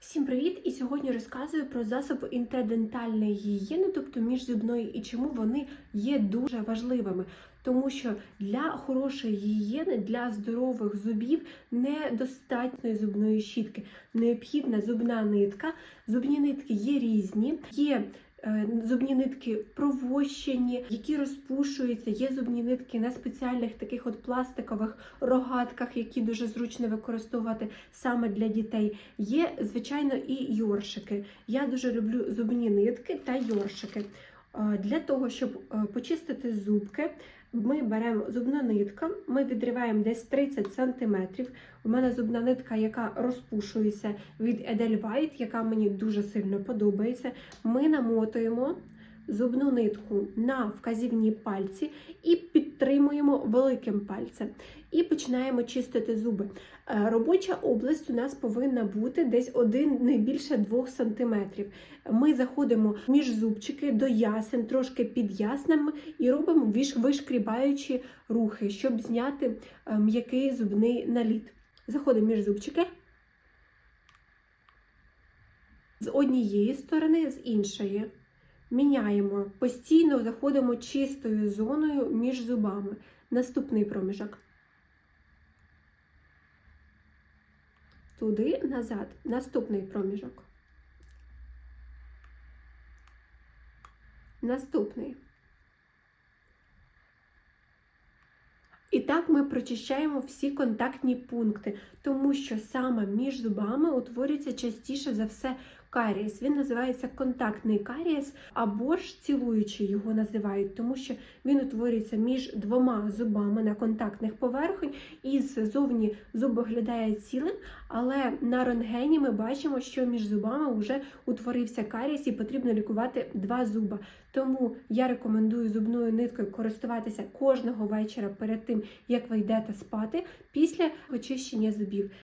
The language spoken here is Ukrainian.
Всім привіт! І сьогодні розказую про засоби інтрадентальної гігієни, тобто міжзубної, і чому вони є дуже важливими. Тому що для хорошої гігієни, для здорових зубів недостатньої зубної щітки. Необхідна зубна нитка. Зубні нитки є різні, є зубні нитки провощені, які розпушуються. Є зубні нитки на спеціальних таких от пластикових рогатках, які дуже зручно використовувати саме для дітей. Є, звичайно, і йоршики. Я дуже люблю зубні нитки та йоршики. Для того, щоб е, почистити зубки, ми беремо зубну нитку, ми відриваємо десь 30 см. У мене зубна нитка, яка розпушується від Edelweiss, яка мені дуже сильно подобається. Ми намотуємо зубну нитку на вказівні пальці і підтримуємо великим пальцем. І починаємо чистити зуби. Е, Робоча область у нас повинна бути десь 1, не більше 2 см. Ми заходимо між зубчики до ясен, трошки під яснами, і робимо вишкрібаючі рухи, щоб зняти е, м'який зубний наліт. Заходимо між зубчики. З однієї сторони, з іншої. Міняємо. Постійно заходимо чистою зоною між зубами. Наступний проміжок. Туди, назад. Наступний проміжок. Наступний. І так ми прочищаємо всі контактні пункти, тому що саме між зубами утворюється частіше за все карієс. Він називається контактний карієс, або ж цілуючий його називають, тому що він утворюється між двома зубами на контактних поверхонь, і ззовні зуб виглядає цілим, але на рентгені ми бачимо, що між зубами вже утворився карієс і потрібно лікувати два зуба. Тому я рекомендую зубною ниткою користуватися кожного вечора перед тим, як ви йдете спати, після очищення зубів.